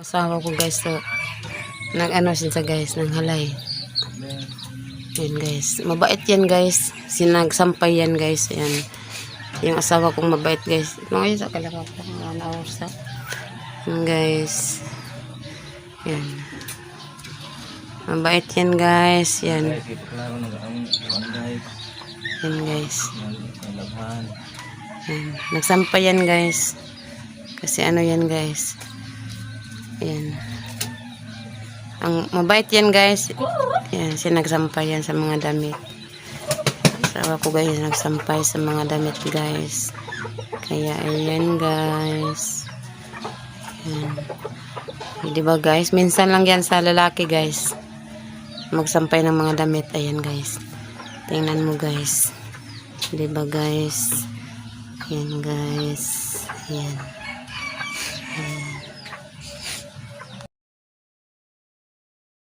Asawa ko guys to nag-ano siya sa guys ng halay. Yan guys. Mabait yan guys. Sinagsampay yan guys. Yan. Yung asawa kong mabait guys. Mga yun sa kalaka ko. Mga naursa. Yan guys. Yan. Mabait yan guys. Yan. Yan guys. Yan. Nagsampay yan guys. Kasi ano yan guys. Yan. Ang mabait yan guys. Yan. Sinagsampay yan sa mga damit. Sawa ko guys nagsampay sa mga damit guys. Kaya ayan guys. Yan. Eh, Di ba guys? Minsan lang yan sa lalaki guys. Magsampay ng mga damit. Ayan guys. Tingnan mo guys. Di ba guys? Yan guys. Yan.